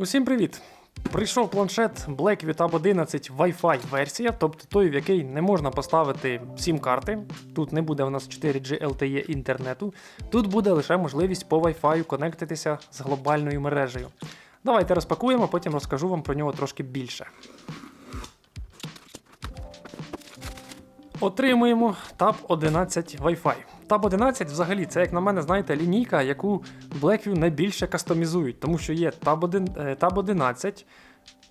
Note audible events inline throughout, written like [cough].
Усім привіт! Прийшов планшет Blackview Tab 11 Wi-Fi версія, тобто той, в який не можна поставити сім-карти. Тут не буде у нас 4G LTE інтернету. Тут буде лише можливість по Wi-Fi конектитися з глобальною мережею. Давайте розпакуємо, потім розкажу вам про нього трошки більше. Отримуємо Tab 11 Wi-Fi. Tab 11 взагалі це, як на мене, знаєте, лінійка, яку Blackview найбільше кастомізують, тому що є Tab, 1, е, Tab 11,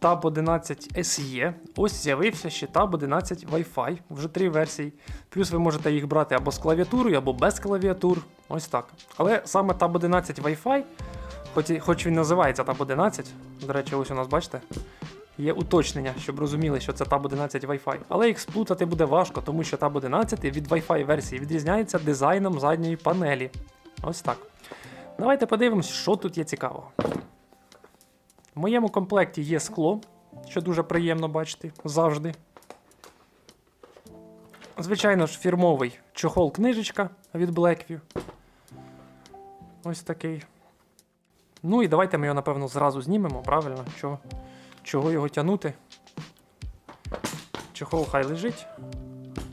Tab 11 SE, ось з'явився ще Tab 11 Wi-Fi, вже три версії. Плюс ви можете їх брати або з клавіатурою, або без клавіатур. Ось так. Але саме Tab 11 Wi-Fi, хоч, хоч він називається Tab 11, до речі, ось у нас бачите. Є уточнення, щоб розуміли, що це Tab 11 Wi-Fi. Але їх сплутати буде важко, тому що Tab 11 від Wi-Fi версії відрізняється дизайном задньої панелі. Ось так. Давайте подивимось, що тут є цікавого. В моєму комплекті є скло, що дуже приємно бачити завжди. Звичайно ж, фірмовий чохол-книжечка від Blackview. Ось такий. Ну і давайте ми його, напевно, зразу знімемо, правильно? Чого, чого його тягнути? Чохол хай лежить.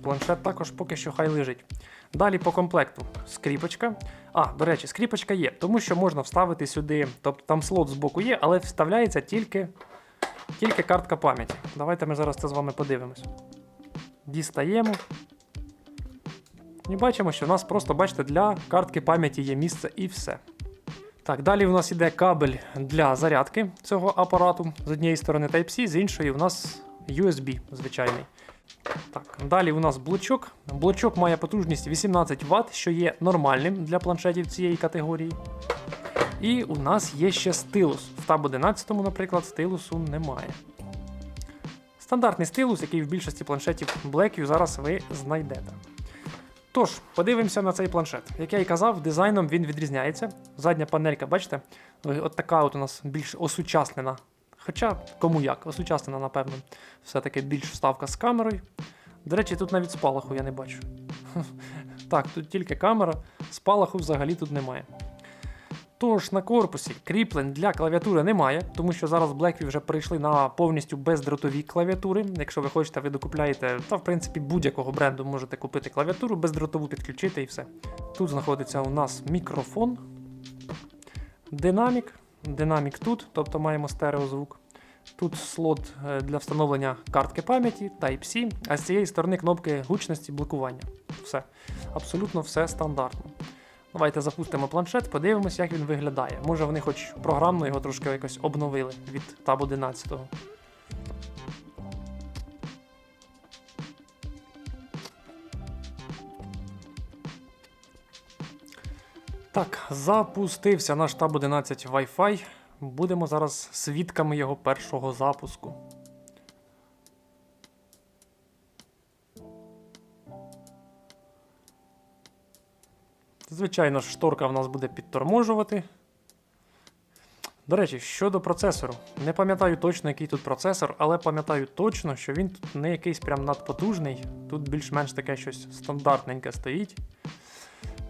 Планшет також поки що хай лежить. Далі по комплекту скріпочка. А, до речі, скріпочка є, тому що можна вставити сюди, тобто там слот з боку є, але вставляється тільки, тільки картка пам'яті. Давайте ми зараз це з вами подивимось. Дістаємо. І бачимо, що у нас просто, бачите, для картки пам'яті є місце і все. Так, далі у нас іде кабель для зарядки цього апарату. З однієї сторони Type-C, з іншої у нас USB звичайний. Так, далі у нас блочок. Блочок має потужність 18 Вт, що є нормальним для планшетів цієї категорії. І у нас є ще стилус. В Tab 11, наприклад, стилусу немає. Стандартний стилус, який в більшості планшетів Blackview зараз ви знайдете. Тож, подивимося на цей планшет. Як я і казав, дизайном він відрізняється. Задня панелька, бачите, от така от у нас більш осучаснена. Хоча кому як, осучаснена, напевно, все-таки більш вставка з камерою. До речі, тут навіть спалаху я не бачу. [laughs] Так, тут тільки камера, спалаху взагалі тут немає. Тож на корпусі кріплень для клавіатури немає, тому що зараз Blackview вже перейшли на повністю бездротові клавіатури. Якщо ви хочете, ви докупляєте, та в принципі будь-якого бренду можете купити клавіатуру, бездротову підключити і все. Тут знаходиться у нас мікрофон, динамік. Динамік тут, тобто маємо стереозвук. Тут слот е, для встановлення картки пам'яті, Type-C, а з цієї сторони кнопки гучності блокування. Все. Абсолютно все стандартно. Давайте запустимо планшет, подивимось, як він виглядає. Може вони хоч програмно його трошки якось обновили від Tab 11. Так, запустився наш Tab 11 Wi-Fi. Будемо зараз свідками його першого запуску. Звичайно шторка в нас буде підторможувати. До речі, щодо процесору. Не пам'ятаю точно, який тут процесор, але пам'ятаю точно, що він тут не якийсь прям надпотужний. Тут більш-менш таке щось стандартненьке стоїть.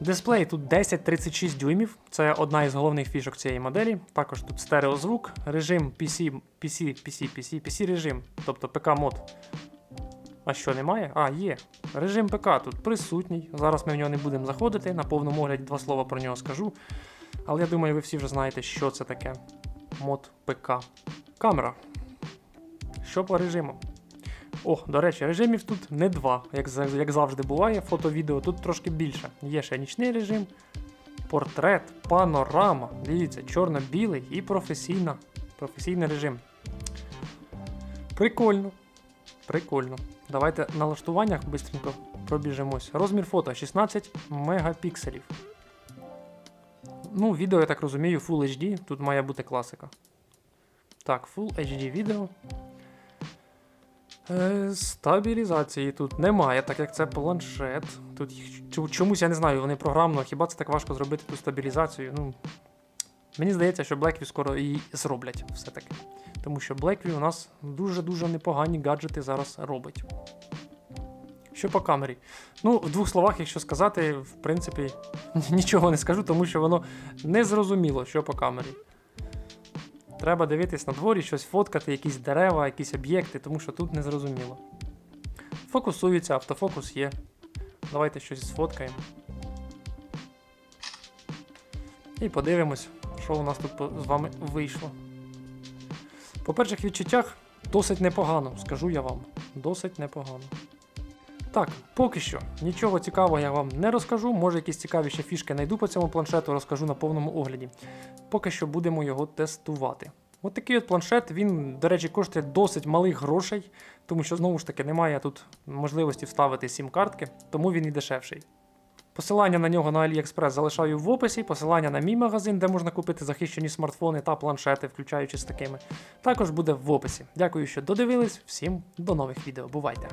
Дисплей тут 1036 дюймів, це одна із головних фішок цієї моделі. Також тут стереозвук, режим PC, PC, PC, PC, PC режим, тобто ПК мод. А що немає? А, є. Режим ПК тут присутній. Зараз ми в нього не будемо заходити. На повному огляді два слова про нього скажу. Але я думаю, ви всі вже знаєте, що це таке мод ПК. Камера. Що по режиму? О, до речі, режимів тут не два, як, як завжди буває, фото-відео тут трошки більше. Є ще нічний режим, портрет, панорама. Дивіться, чорно-білий і професійна, професійний режим. Прикольно. Прикольно. Давайте на налаштуваннях швидко пробіжимось. Розмір фото 16 мегапікселів. Ну, відео, я так розумію, Full HD. Тут має бути класика. Так, Full HD відео. Е, стабілізації тут немає, так як це планшет. Тут чомусь я не знаю, вони програмно, хіба це так важко зробити ту стабілізацію? Ну, мені здається, що Blackview скоро і зроблять все-таки. Тому що Blackview у нас дуже-дуже непогані гаджети зараз робить. Що по камері? Ну, в двох словах, якщо сказати, в принципі, [laughs] нічого не скажу, тому що воно не зрозуміло, що по камері. Треба дивитись на дворі, щось фоткати, якісь дерева, якісь об'єкти, тому що тут не зрозуміло. Фокусується, автофокус є. Давайте щось сфоткаємо. І подивимось, що у нас тут з вами вийшло. По перших відчуттях досить непогано, скажу я вам. Досить непогано. Так, поки що нічого цікавого я вам не розкажу. Може, якісь цікаві ще фішки знайду по цьому планшету, розкажу на повному огляді. Поки що будемо його тестувати. От такий от планшет, він, до речі, коштує досить малих грошей, тому що знову ж таки немає тут можливості вставити сім-картки, тому він і дешевший. Посилання на нього на AliExpress залишаю в описі, посилання на мій магазин, де можна купити захищені смартфони та планшети, включаючи з такими, також буде в описі. Дякую, що додивились. Всім до нових відео. Бувайте!